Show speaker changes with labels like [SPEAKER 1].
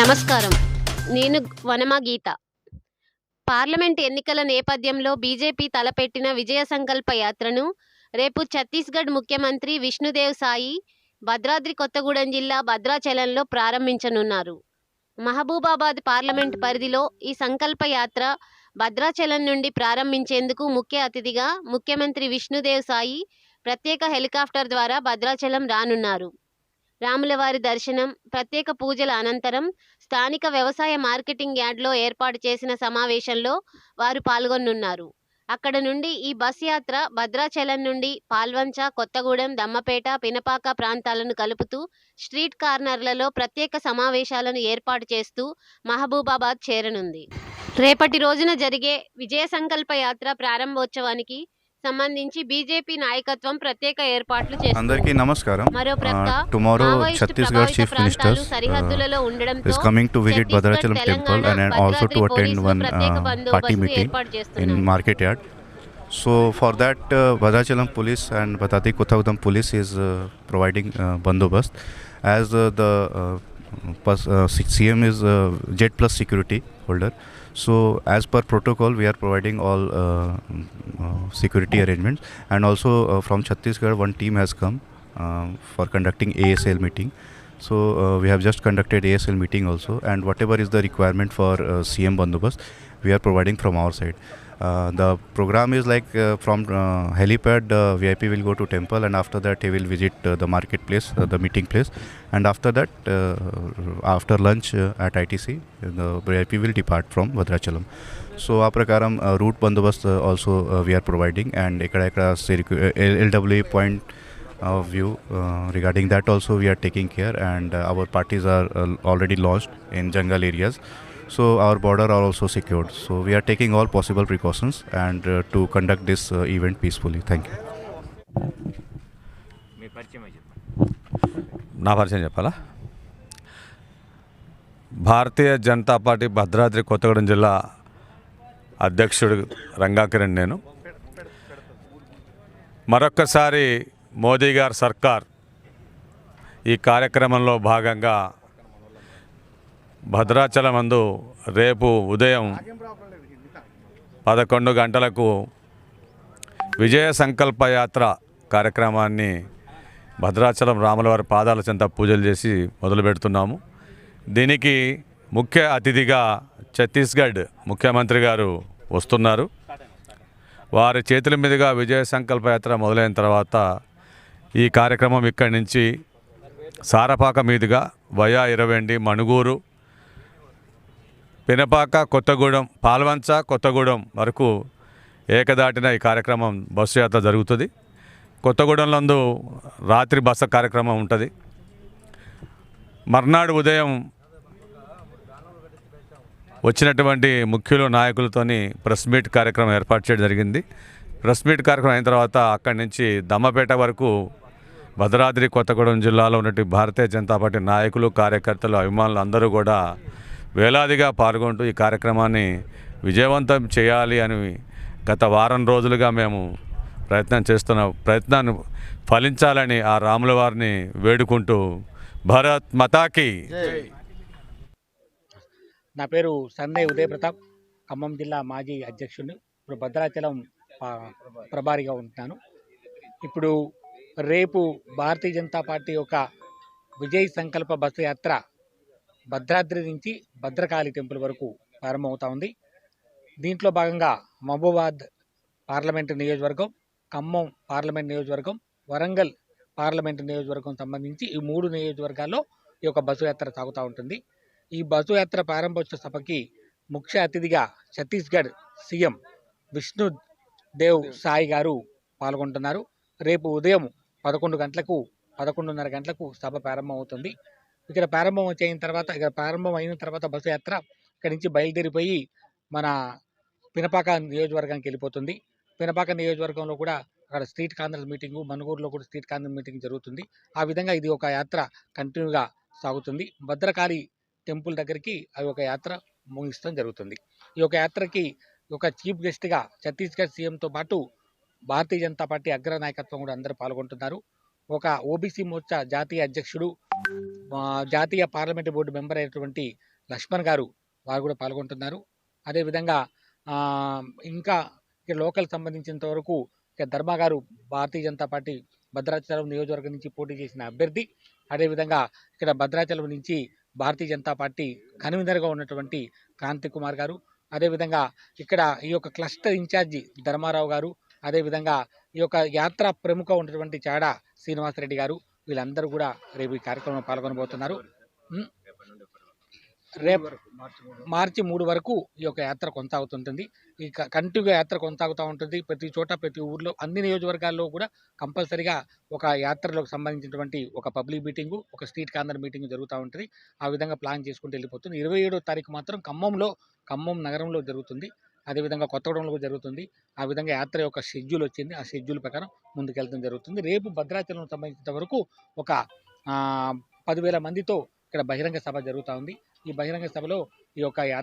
[SPEAKER 1] నమస్కారం. నేను వనమ గీత. పార్లమెంట్ ఎన్నికల నేపథ్యంలో బీజేపీ తలపెట్టిన విజయ సంకల్ప యాత్రను రేపు ఛత్తీస్గఢ్ ముఖ్యమంత్రి విష్ణుదేవ్ సాయి భద్రాద్రి కొత్తగూడెం జిల్లా భద్రాచలంలో ప్రారంభించనున్నారు. మహబూబాబాద్ పార్లమెంట్ పరిధిలో ఈ సంకల్ప యాత్ర భద్రాచలం నుండి ప్రారంభించేందుకు ముఖ్య అతిథిగా ముఖ్యమంత్రి విష్ణుదేవ్ సాయి ప్రత్యేక హెలికాప్టర్ ద్వారా భద్రాచలం రానున్నారు. రాములవారి దర్శనం ప్రత్యేక పూజల అనంతరం స్థానిక వ్యవసాయ మార్కెటింగ్ యార్డ్లో ఏర్పాటు చేసిన సమావేశంలో వారు పాల్గొనున్నారు. అక్కడ నుండి ఈ బస్ యాత్ర భద్రాచలం నుండి పాల్వంచ కొత్తగూడెం దమ్మపేట పినపాక ప్రాంతాలను కలుపుతూ స్ట్రీట్ కార్నర్లలో ప్రత్యేక సమావేశాలను ఏర్పాటు చేస్తూ మహబూబాబాద్ చేరనుంది. రేపటి రోజున జరిగే విజయ సంకల్ప యాత్ర ప్రారంభోత్సవానికి సంబంధించి బీజేపీ నాయకత్వం ప్రత్యేక ఏర్పాట్లు చేస్తుంది
[SPEAKER 2] అందరికీ నమస్కారం టుమారో ఛత్తీస్గఢ్ చీఫ్
[SPEAKER 1] ప్రాంతాలు
[SPEAKER 2] మినిస్టర్స్
[SPEAKER 1] సరిహద్దులలో ఉండడంతో
[SPEAKER 2] is coming to visit
[SPEAKER 1] Chhattisgarh,
[SPEAKER 2] Bhadrachalam temple
[SPEAKER 1] Telangana,
[SPEAKER 2] and also to
[SPEAKER 1] Bhadradri
[SPEAKER 2] attend
[SPEAKER 1] పోలీసులు
[SPEAKER 2] one
[SPEAKER 1] ప్రత్యేక
[SPEAKER 2] uh,
[SPEAKER 1] బందోబస్తు
[SPEAKER 2] party meeting
[SPEAKER 1] ఏర్పాటు
[SPEAKER 2] in
[SPEAKER 1] చేస్తున్నారు.
[SPEAKER 2] market yard. So for that, uh, Bhadrachalam police and Bhatati Kothagudam police is So as per protocol, we are providing all uh, uh, security arrangements, and also uh, from Chhattisgarh, one team has come uh, for conducting ASL meeting. So uh, we have just conducted ASL meeting also, and whatever is the requirement for CM bandobast, we are providing from our side. Uh, the program is like uh, from uh, helipad, uh, VIP will go to temple, and after that he will visit uh, the marketplace, uh, the meeting place, and after that, uh, after lunch uh, at ITC, the VIP will depart from Vadrachalam. So ఆ ప్రకారం route Bandobast also we are providing and ఇక్కడ ఇక్కడ LW point view regarding that also we are taking care and our parties are already launched in jungle areas so Our border are also secured so we are taking all possible precautions and to conduct this event peacefully thank you
[SPEAKER 3] మీ పరిచయం అయి చెప్పండి
[SPEAKER 4] నా పరిచయం చెప్పాలా? భారతీయ జనతా పార్టీ భద్రాద్రి కొత్తగూడెం జిల్లా అధ్యక్షుడు రంగాకిరణ్ నేను. మరొక్కసారి మోదీ గారి సర్కార్ ఈ కార్యక్రమంలో భాగంగా భద్రాచలం అందు రేపు ఉదయం పదకొండు గంటలకు విజయ సంకల్ప యాత్ర కార్యక్రమాన్ని భద్రాచలం రాములవారి పాదాల చెంత పూజలు చేసి మొదలు పెడుతున్నాము దీనికి ముఖ్య అతిథిగా ఛత్తీస్గఢ్ ముఖ్యమంత్రి గారు వస్తున్నారు. వారి చేతుల మీదుగా విజయ సంకల్ప యాత్ర మొదలైన తర్వాత ఈ కార్యక్రమం ఇక్కడి నుంచి సారపాక మీదుగా వయా ఇరవెండి మణుగూరు పినపాక కొత్తగూడెం పాల్వంచ కొత్తగూడెం వరకు ఏకదాటిన ఈ కార్యక్రమం బస్సు యాత్ర జరుగుతుంది. కొత్తగూడెంలందు రాత్రి బస కార్యక్రమం ఉంటుంది. మర్నాడు ఉదయం వచ్చినటువంటి ముఖ్యులు నాయకులతోని ప్రెస్ మీట్ కార్యక్రమం ఏర్పాటు చేయడం జరిగింది. ప్రెస్ మీట్ కార్యక్రమం అయిన తర్వాత అక్కడి నుంచి దమ్మపేట వరకు భద్రాద్రి కొత్తగూడెం జిల్లాలో ఉన్నటువంటి భారతీయ జనతా పార్టీ నాయకులు కార్యకర్తలు అభిమానులు అందరూ కూడా వేలాదిగా పాల్గొంటూ ఈ కార్యక్రమాన్ని విజయవంతం చేయాలి అని గత వారం రోజులుగా మేము ప్రయత్నం చేస్తున్న ప్రయత్నాన్ని ఫలించాలని ఆ రాముల వారిని వేడుకుంటూ భరత్ మతాకి.
[SPEAKER 5] నా పేరు సన్నయ్య ఉదయ ప్రతాప్ ఖమ్మం జిల్లా మాజీ అధ్యక్షుడిని. ఇప్పుడు భద్రాచలం ప్రభారిగా ఉంటున్నాను. ఇప్పుడు రేపు భారతీయ జనతా పార్టీ యొక్క విజయ్ సంకల్ప బస్సు యాత్ర భద్రాద్రి నుంచి భద్రకాళి టెంపుల్ వరకు ప్రారంభమవుతా ఉంది. దీంట్లో భాగంగా మహబూబాద్ పార్లమెంటు నియోజకవర్గం ఖమ్మం పార్లమెంట్ నియోజకవర్గం వరంగల్ పార్లమెంటు నియోజకవర్గం సంబంధించి ఈ మూడు నియోజకవర్గాల్లో ఈ యొక్క బస్సు యాత్ర సాగుతూ ఉంటుంది. ఈ బస్సు యాత్ర ప్రారంభోత్సవ సభకి ముఖ్య అతిథిగా ఛత్తీస్గఢ్ సీఎం విష్ణు దేవ్ సాయి గారు పాల్గొంటున్నారు. రేపు ఉదయం పదకొండు గంటలకు పదకొండున్నర గంటలకు సభ ప్రారంభమవుతుంది. ఇక్కడ ప్రారంభం అయిన తర్వాత ఇక్కడ ప్రారంభం అయిన తర్వాత బస్సు యాత్ర ఇక్కడ నుంచి బయలుదేరిపోయి మన పినపాక నియోజకవర్గానికి వెళ్ళిపోతుంది. పినపాక నియోజకవర్గంలో కూడా అక్కడ స్ట్రీట్ కాంగ్రెస్ మీటింగు మనుగూరులో కూడా స్ట్రీట్ కాంగ్రెస్ మీటింగ్ జరుగుతుంది. ఆ విధంగా ఇది ఒక యాత్ర కంటిన్యూగా సాగుతుంది. భద్రకాళి టెంపుల్ దగ్గరికి అవి ఒక యాత్ర ముగించడం జరుగుతుంది. ఈ యొక్క యాత్రకి ఒక చీఫ్ గెస్ట్గా ఛత్తీస్గఢ్ సీఎంతో పాటు భారతీయ జనతా పార్టీ అగ్ర నాయకత్వం కూడా అందరూ పాల్గొంటున్నారు. ఒక ఓబీసీ మోర్చా జాతీయ అధ్యక్షుడు జాతీయ పార్లమెంటు బోర్డు మెంబర్ అయినటువంటి లక్ష్మణ్ గారు వారు కూడా పాల్గొంటున్నారు. అదేవిధంగా ఇంకా ఇక్కడ లోకల్ సంబంధించినంత వరకు ఇక ధర్మ గారు భారతీయ జనతా పార్టీ భద్రాచలం నియోజకవర్గం నుంచి పోటీ చేసిన అభ్యర్థి. అదేవిధంగా ఇక్కడ భద్రాచలం నుంచి భారతీయ జనతా పార్టీ కన్వీనర్గా ఉన్నటువంటి క్రాంతి కుమార్ గారు. అదేవిధంగా ఇక్కడ ఈ యొక్క క్లస్టర్ ఇన్ఛార్జి ధర్మారావు గారు అదేవిధంగా ఈ యొక్క యాత్ర ప్రముఖ ఉన్నటువంటి చాడ శ్రీనివాసరెడ్డి గారు వీళ్ళందరూ కూడా రేపు ఈ కార్యక్రమంలో పాల్గొనబోతున్నారు. రేపు మార్చి మూడు వరకు ఈ యొక్క యాత్ర కొనసాగుతుంటుంది. ఈ కంటిన్యూగా యాత్ర కొనసాగుతూ ఉంటుంది. ప్రతి చోట ప్రతి ఊర్లో అన్ని నియోజకవర్గాల్లో కూడా కంపల్సరిగా ఒక యాత్రలకు సంబంధించినటువంటి ఒక పబ్లిక్ మీటింగు ఒక స్ట్రీట్ కార్నర్ మీటింగ్ జరుగుతూ ఉంటుంది. ఆ విధంగా ప్లాన్ చేసుకుంటూ వెళ్ళిపోతుంది. ఇరవై ఏడో తారీఖు మాత్రం ఖమ్మంలో ఖమ్మం నగరంలో జరుగుతుంది. అదేవిధంగా కొత్తగూడెంలో కూడా జరుగుతుంది. ఆ విధంగా యాత్ర యొక్క షెడ్యూల్ వచ్చింది. ఆ షెడ్యూల్ ప్రకారం ముందుకెళ్తాం జరుగుతుంది. రేపు భద్రాచలం సంబంధించిన వరకు ఒక ఆ, పదివేల మందితో ఇక్కడ బహిరంగ సభ జరుగుతూ ఉంది. ఈ బహిరంగ సభలో ఈ యొక్క యాత్ర